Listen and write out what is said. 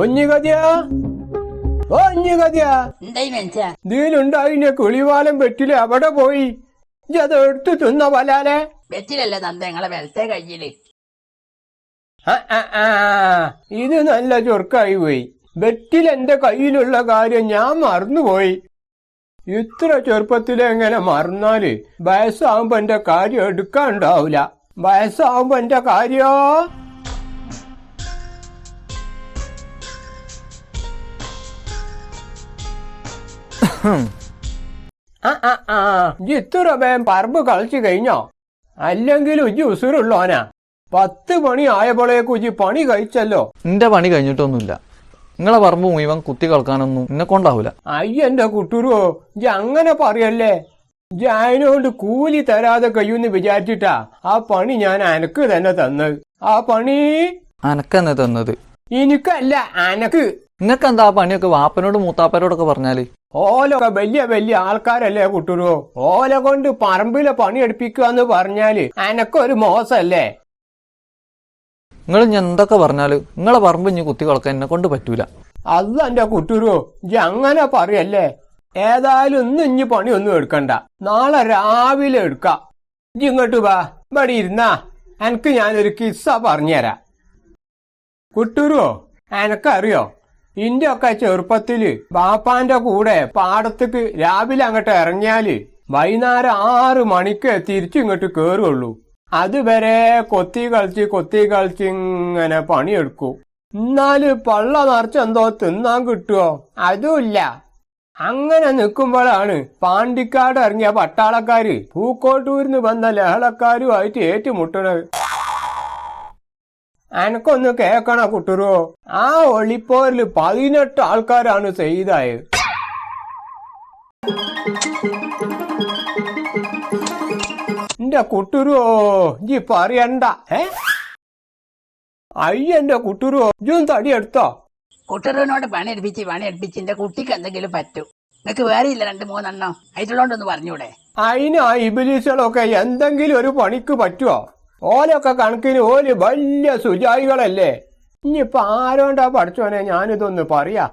കുഞ്ഞുകതിയാ ഓ കുഞ്ഞുകതിയാ എന്തായി മനുഷ്യ? ഇതിലുണ്ടായിനെ കിളിവാലം വെറ്റിൽ എവിടെ പോയി. അത് എടുത്തു തിന്ന വലാലെ വെച്ചിലല്ലേ തന്ത വെൽത്തെ വെലത്തെ കയ്യിൽ. ഇത് നല്ല ചൊർക്കായി പോയി. വെറ്റിൽ എന്റെ കയ്യിലുള്ള കാര്യം ഞാൻ മറന്നുപോയി. ഇത്ര ചെറുപ്പത്തിലെങ്ങനെ മറന്നാൽ? വയസ്സാവുമ്പോ എന്റെ കാര്യം എടുക്കാണ്ടാവൂല. വയസ്സാവുമ്പോ എന്റെ കാര്യോ? ആ ആ ആ. ഇത്ര വേഗം പറമ്പ് കളിച്ചു കഴിഞ്ഞോ? അല്ലെങ്കിലും ഇജ്ജ് ഉസുറുള്ളോനാ പത്ത് മണി ആയപ്പോഴേക്കും ഇജ്ജ് പണി കഴിച്ചല്ലോ. എന്റെ പണി കഴിഞ്ഞിട്ടൊന്നുമില്ല. നിങ്ങളെ പറമ്പ് മുഴുവൻ കുത്തി കളക്കാനൊന്നും എന്നെ കൊണ്ടാവൂല. അയ്യന്റെ കുട്ടുരുവോ ഇജ്ജ് അങ്ങനെ പറയല്ലേ? ഇജ്ജ് അതിനോണ്ട് കൂലി തരാതെ കഴിയുമെന്ന് വിചാരിച്ചിട്ടാ ആ പണി ഞാൻ അനക്ക് തന്നെ തന്നത്. ആ പണി അനക്കെന്നെ തന്നത്. എനിക്കല്ല അനക്ക്. നിങ്ങൾക്ക് എന്താ ആ പണിയൊക്കെ വാപ്പനോട് മൂത്താപ്പനോടൊക്കെ പറഞ്ഞാൽ? ഓലൊക്കെ വലിയ വലിയ ആൾക്കാരല്ലേ കുട്ടുരോ? ഓല കൊണ്ട് പറമ്പിലെ പണിയെടുപ്പിക്കുക എന്ന് പറഞ്ഞാൽ അനക്കൊരു മോശല്ലേ? നിങ്ങൾ ഞാൻ എന്തൊക്കെ പറഞ്ഞാൽ നിങ്ങളെ പറമ്പ് ഇനി കുത്തി കളക്കാൻ എന്നെ കൊണ്ട് പറ്റൂല. അത് എന്റെ കുട്ടുരോ ഇജ്ജ് അങ്ങനെ പറയല്ലേ? ഏതായാലും ഇന്ന് ഇഞ്ഞി പണിയൊന്നും എടുക്കണ്ട. നാളെ രാവിലെ എടുക്കാം. ഇജ്ജ് ഇങ്ങോട്ട് വാ. ഇവിടെ ഇരുന്നാ. എനക്ക് ഞാനൊരു കിസ്സ പറഞ്ഞുതരാം. കുട്ടുരുവോ എനക്കറിയോ ഇന്റെ ഒക്കെ ചെറുപ്പത്തിൽ ബാപ്പാന്റെ കൂടെ പാടത്തേക്ക് രാവിലെ അങ്ങോട്ട് ഇറങ്ങിയാൽ വൈകുന്നേരം ആറ് മണിക്ക് തിരിച്ചു ഇങ്ങോട്ട് കേറുള്ളൂ അതുവരെ കൊത്തി കളിച്ച് കൊത്തി കളിച്ച് ഇങ്ങനെ പണിയെടുക്കൂ. എന്നാൽ പള്ള നിറച്ച് എന്തോ തിന്നാൻ കിട്ടുവോ? അതുമില്ല. അങ്ങനെ നിൽക്കുമ്പോഴാണ് പാണ്ടിക്കാട് ഇറങ്ങിയ പട്ടാളക്കാര് പൂക്കോട്ടൂരിന്ന് വന്ന ലഹളക്കാരുമായിട്ട് ഏറ്റുമുട്ടണത്. എനക്കൊന്ന് കേക്കണ കുട്ടുരോ ആ ഒളിപ്പോരിൽ പതിനെട്ട് ആൾക്കാരാണ് ചെയ്തായത്. എന്റെ കുട്ടുരോ ജി പറയണ്ട ഏ? അയ്യന്റെ കുട്ടുരുവോ ജൂൻ തടി എടുത്തോ? കുട്ടുരുവിനോട് പണി എടുപ്പിച്ച് പണി എടുപ്പിച്ച് എന്റെ കുട്ടിക്ക് എന്തെങ്കിലും പറ്റൂ. നിനക്ക് വേറെ ഇല്ല രണ്ട് മൂന്നെണ്ണം. അതിലോണ്ടൊന്ന് പറഞ്ഞൂടെ? അയിനാ ഇബിലീസുകളൊക്കെ എന്തെങ്കിലും ഒരു പണിക്ക് പറ്റുമോ ഓലൊക്കെ കണക്കിന് ഓൽ വലിയ സുജായികളല്ലേ. ഇനിയിപ്പൊ ആരോണ്ടാ പഠിച്ചോനെ? ഞാനിതൊന്ന് പറയാ.